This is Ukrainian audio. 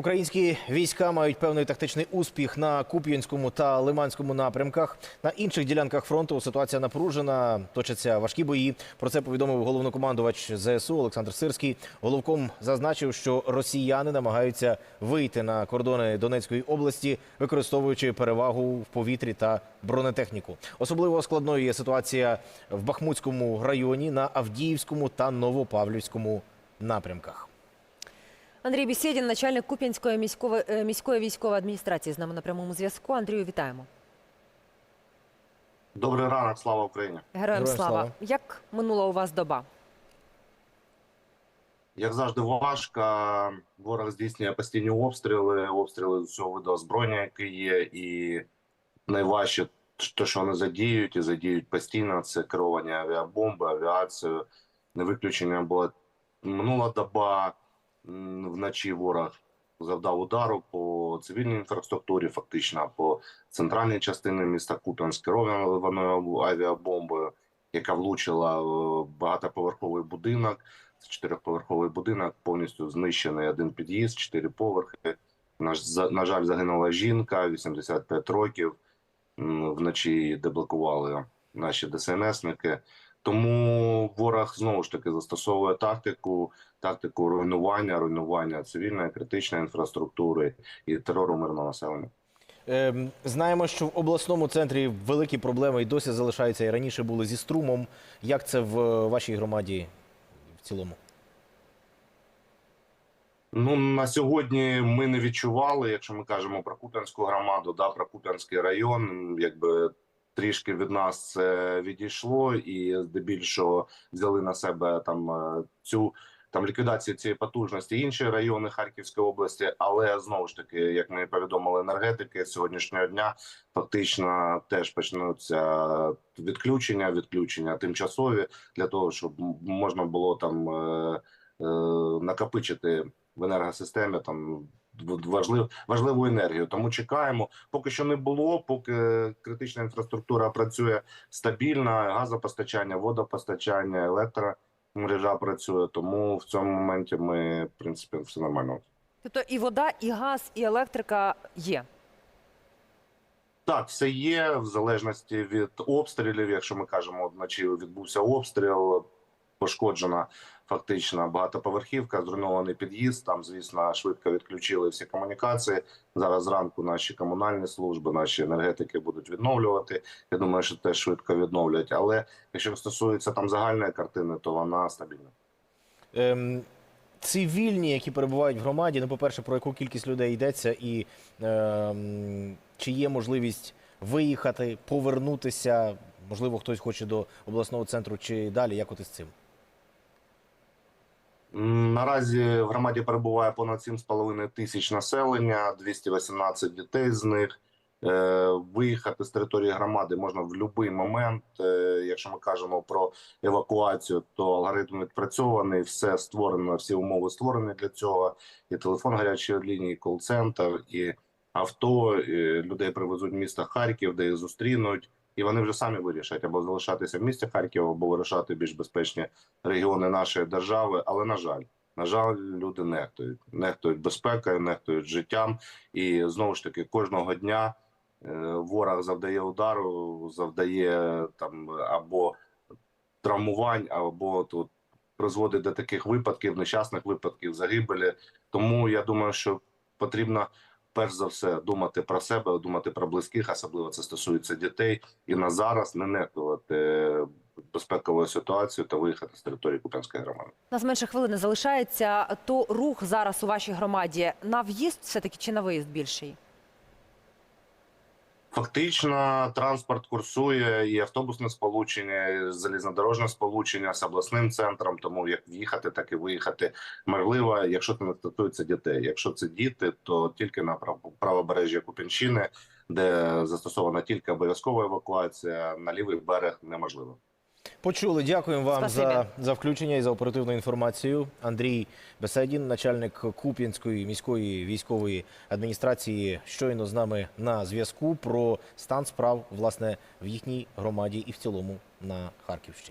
Українські війська мають певний тактичний успіх на Куп'янському та Лиманському напрямках. На інших ділянках фронту ситуація напружена, точаться важкі бої. Про це повідомив головнокомандувач ЗСУ Олександр Сирський. Головком зазначив, що росіяни намагаються вийти на кордони Донецької області, використовуючи перевагу в повітрі та бронетехніку. Особливо складною є ситуація в Бахмутському районі на Авдіївському та Новопавлівському напрямках. Андрій Бісєдін, начальник Куп'янської міської, е, міської військової адміністрації, з нами на прямому зв'язку. Андрію, вітаємо. Добрий ранок, слава Україні. Героям слава. слава. Як минула у вас доба? Як завжди, важко. Ворог здійснює постійні обстріли, обстріли з усього виду озброєння, яке є, і найважче, те, що вони задіють і задіють постійно, це керування авіабомби, авіацією. Не виключення була минула доба. Вночі ворог завдав удару по цивільній інфраструктурі, фактично по центральній частині міста Куп'янськ, керованою авіабомбою, яка влучила багатоповерховий будинок. Це чотирьохповерховий будинок, повністю знищений один під'їзд, чотири поверхи. На, жаль, загинула жінка, 85 років. Вночі деблокували наші ДСНСники. Тому ворог знову ж таки застосовує тактику, тактику руйнування, руйнування цивільної критичної інфраструктури і терору мирного населення. Ем, Знаємо, що в обласному центрі великі проблеми і досі залишаються, і раніше були зі струмом. Як це в е, вашій громаді в цілому? Ну на сьогодні ми не відчували, якщо ми кажемо про Куп'янську громаду, да про Куп'янський район, якби трішки від нас відійшло, і здебільшого взяли на себе там е, цю там ліквідацію цієї потужності інші райони Харківської області. Але знову ж таки, як ми повідомили енергетики сьогоднішнього дня, фактично теж почнуться відключення, відключення тимчасові для того, щоб можна було там. е, е, накопичити в енергосистемі там важлив, важливу енергію. Тому чекаємо. Поки що не було, поки критична інфраструктура працює стабільно, газопостачання, водопостачання, електромережа працює. Тому в цьому моменті ми, в принципі, все нормально. Тобто і вода, і газ, і електрика є. Так, все є в залежності від обстрілів. Якщо ми кажемо, вночі відбувся обстріл, пошкоджена фактично багатоповерхівка, зруйнований під'їзд. Там, звісно, швидко відключили всі комунікації. Зараз зранку наші комунальні служби, наші енергетики будуть відновлювати. Я думаю, що теж швидко відновлять. Але якщо стосується там загальної картини, то вона стабільна. Ем, Цивільні, які перебувають в громаді, ну, по-перше, про яку кількість людей йдеться, і ем, чи є можливість виїхати, повернутися? Можливо, хтось хоче до обласного центру чи далі. Як от із цим? Наразі в громаді перебуває понад 7,5 тисяч населення, 218 дітей з них. Е, Виїхати з території громади можна в будь-який момент. Е, Якщо ми кажемо про евакуацію, то алгоритм відпрацьований, все створено, всі умови створені для цього. І телефон гарячої лінії, і кол-центр, і авто. І людей привезуть в місто Харків, де їх зустрінуть. І вони вже самі вирішать або залишатися в місті Харків, або вирішати більш безпечні регіони нашої держави. Але на жаль, на жаль, люди нехтують, нехтують безпекою, нехтують життям. І знову ж таки, кожного дня е, ворог завдає удару, завдає там або травмувань, або тут призводить до таких випадків, нещасних випадків, загибелі. Тому я думаю, що потрібно. Перш за все думати про себе, думати про близьких, особливо це стосується дітей, і на зараз не нехтувати безпековою ситуацією та виїхати з території Куп'янської громади. Нас менше хвилини залишається. То рух зараз у вашій громаді на в'їзд все-таки чи на виїзд більший? Фактично, транспорт курсує і автобусне сполучення, і залізнодорожне сполучення з обласним центром. Тому як в'їхати, так і виїхати можливо, якщо це не стосується дітей. Якщо це діти, то тільки на прав- правобережжя Купінщини, де застосована тільки обов'язкова евакуація, на лівий берег неможливо. Почули. Дякуємо вам за, за включення і за оперативну інформацію. Андрій Беседін, начальник Куп'янської міської військової адміністрації, щойно з нами на зв'язку про стан справ власне в їхній громаді і в цілому на Харківщині.